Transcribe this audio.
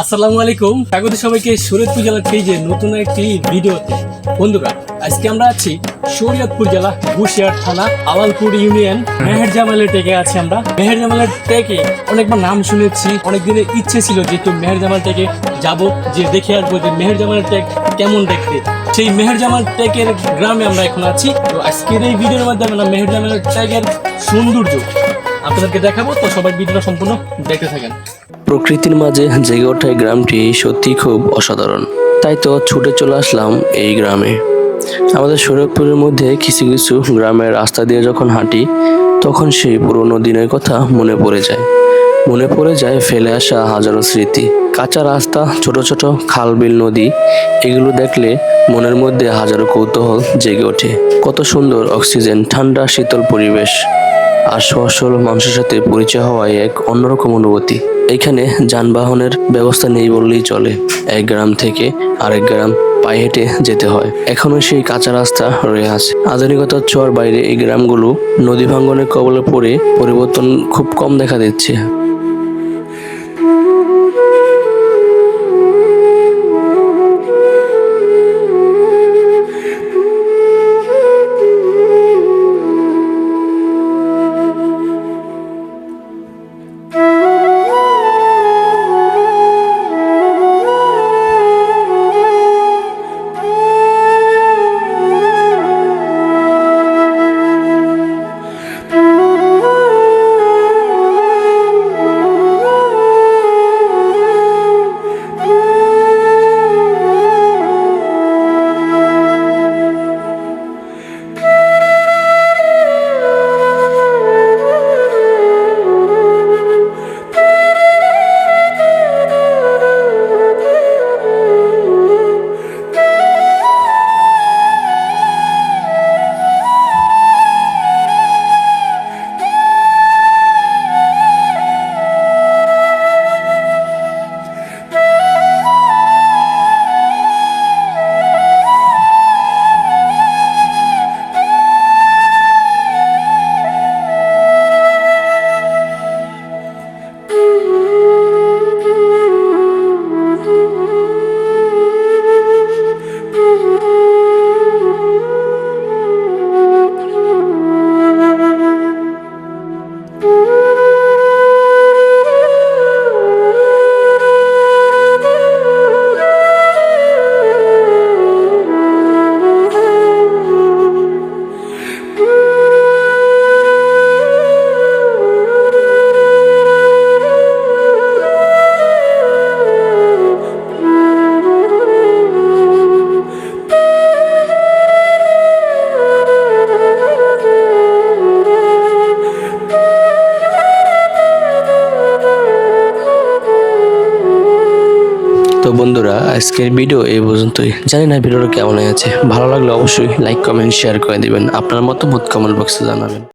আসসালামু আলাইকুম। স্বাগত সবাইকে শরীয়তপুর জেলার পেজে নতুন একটি ভিডিওতে বন্ধুরা, আজকে আমরা আছি শরীয়তপুর জেলা গুশিয়ার থানা আলালপুর ইউনিয়ন। মেহের জামালের টেকে আছি আমরা। মেহের জামালের টেকে অনেকবার নাম শুনেছি অনেক ইচ্ছে ছিল যে একটু মেহের জামাল টেকে যাব, যে দেখে আসব যে মেহের জামালের টেক কেমন দেখতে। সেই মেহের জামাল টেকের গ্রামে আমরা এখন আছি। তো আজকের এই ভিডিওর মাধ্যমে আমরা মেহের জামালের টেকের সৌন্দর্য আপনাদেরকে দেখাবো। তো সবাই ভিডিওটা সম্পূর্ণ দেখতে থাকেন। প্রকৃতির মাঝে জেগে ওঠা গ্রামটি সত্যি খুব অসাধারণ। তাই তো ছুটে চলে আসলাম এই গ্রামে। আমাদের শরীয়তপুরের মধ্যে কিছু কিছু গ্রামের রাস্তা দিয়ে যখন হাঁটি, তখন সেই পুরোনো দিনের কথা মনে পড়ে যায়। মনে পড়ে যায় ফেলে আসা হাজারো স্মৃতি। কাঁচা রাস্তা, ছোট ছোট খাল বিল নদী, এগুলো দেখলে মনের মধ্যে হাজারো কৌতূহল জেগে ওঠে। কত সুন্দর অক্সিজেন, ঠান্ডা, শীতল পরিবেশ। আর সহজ সরল মানুষের সাথে পরিচয় হওয়ায় এক অন্যরকম অনুভূতি। এখানে যানবাহনের ব্যবস্থা নেই বললেই চলে। এক গ্রাম থেকে আরেক গ্রাম পায়ে হেঁটে যেতে হয়। এখনও সেই কাঁচা রাস্তা রয়ে আছে। আধুনিকতার ছোঁয়ার বাইরে এই গ্রামগুলো নদী ভাঙ্গনের কবলে পড়ে পরিবর্তন খুব কম দেখা দিচ্ছে। বন্ধুরা, আজকের ভিডিও এই পর্যন্তই। জানি না ভিডিওটা কেমন হয়েছে ভালো লাগলে অবশ্যই লাইক কমেন্ট শেয়ার করে দিবেন। আপনার মতো মতামত কমেন্ট বক্সে জানাবেন।